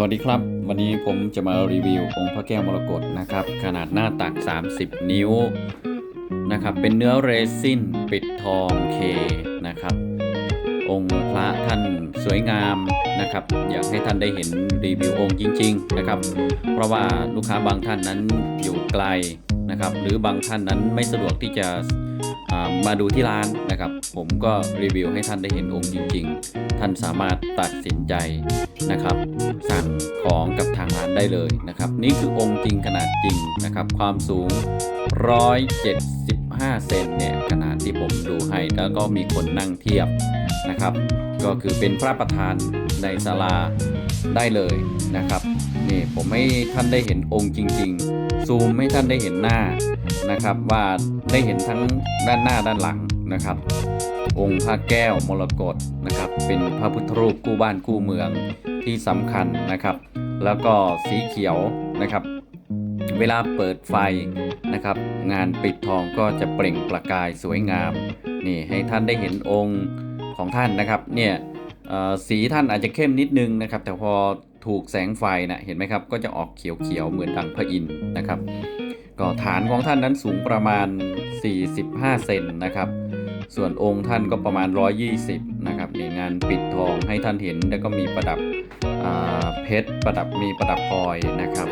สวัสดีครับ วันนี้ผมจะมารีวิวองค์พระแก้วมรกตนะครับ ขนาดหน้าตัก 30 นิ้วนะครับ เป็นเนื้อเรซินปิดทองเคนะครับ องค์พระท่านสวยงามนะครับ อยากให้ท่านได้เห็นรีวิวองค์จริง ๆนะครับ เพราะว่าลูกค้าบางท่านนั้นอยู่ไกลนะครับ หรือบางท่านนั้นไม่สะดวกที่จะ มาดูที่ร้านนะครับ ผมก็รีวิวให้ท่านได้เห็นองค์จริง ๆ ท่านสามารถตัดสินใจนะครับ สั่งของกับทางร้านได้เลยนะครับ นี่คือองค์จริงขนาดจริงนะครับ ความสูง 175 เซนเนี่ยขนาดที่ผมดูให้แล้วก็มีคนนั่งเทียบนะครับ ก็คือเป็นพระประธานในศาลาได้เลยนะครับนี่ผมให้ท่านได้เห็นองค์จริง ๆ ซูมให้ท่านได้เห็นหน้า นะครับว่าได้เห็นทั้งด้านหน้าด้านหลังนะครับ องค์พระแก้วมรกตนะครับ เป็นพระพุทธรูปคู่บ้านคู่เมืองที่สำคัญนะครับ แล้วก็สีเขียวนะครับ เวลาเปิดไฟนะครับ งานปิดทองก็จะเปล่งประกายสวยงามนี่ให้ท่านได้เห็นองค์ของท่านนะครับเนี่ยสีท่านอาจจะเข้มนิดนึงนะครับ แต่พอถูกแสงไฟนะเห็นไหมครับ ก็จะออกเขียวๆเหมือนดังพระอินทร์นะครับ ก็ฐานของท่านนั้นสูงประมาณ 45 เซนนะครับ ส่วนองค์ท่านก็ประมาณ 120 นะครับนี่งานปิดทองให้ท่านเห็นแล้วก็มีประดับเพชรประดับมีประดับพลอยนะครับ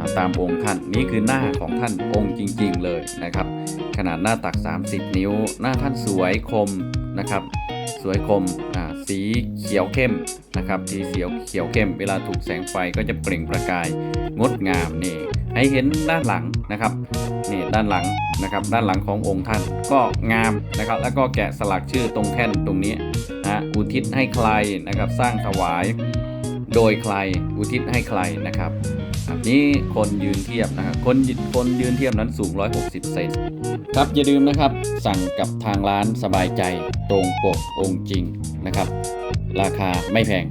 าตามองค์ท่านนี่คือหน้าของท่านองค์จริง ๆ เลยนะครับ ขนาดหน้าตัก 30 นิ้ว หน้าท่านสวยคมนะครับ สวยคมอ่าสีเขียวเข้มนะครับสีเขียวเขียวเข้ม เวลาถูกแสงไฟก็จะเปล่งประกายงดงามนี่ให้เห็นด้านหลังนะครับนี่ด้านหลังนะครับ ด้านหลังขององค์ท่านก็งามนะครับ แล้วก็แกะสลักชื่อตรงแท่นตรงนี้นะอุทิศให้ใครนะครับ สร้างถวาย โดยใครอุทิศให้ใครนะครับ ครับนี่คนยืนเทียบนะครับคนคนยืนเทียบนั้นสูง 160 เซนครับอย่าลืมนะครับสั่งกับทางร้านสบายใจตรงปกองจริงนะครับ ราคาไม่แพง